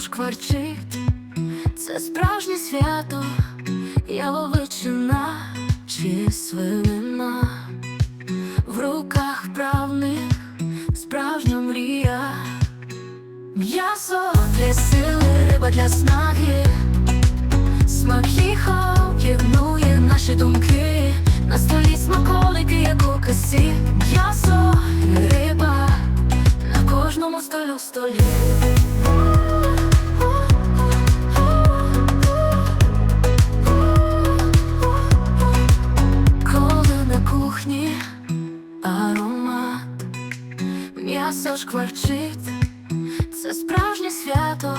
шкварчить, це справжнє свято, яловичина чи свинина. В руках правних справжня мрія. М'ясо для сили, риба для снаги, смак їхав єднує наші думки. На столі смаколики, як у касі, м'ясо, риба на кожному столю столі. м'ясо шкварчить, це справжнє свято.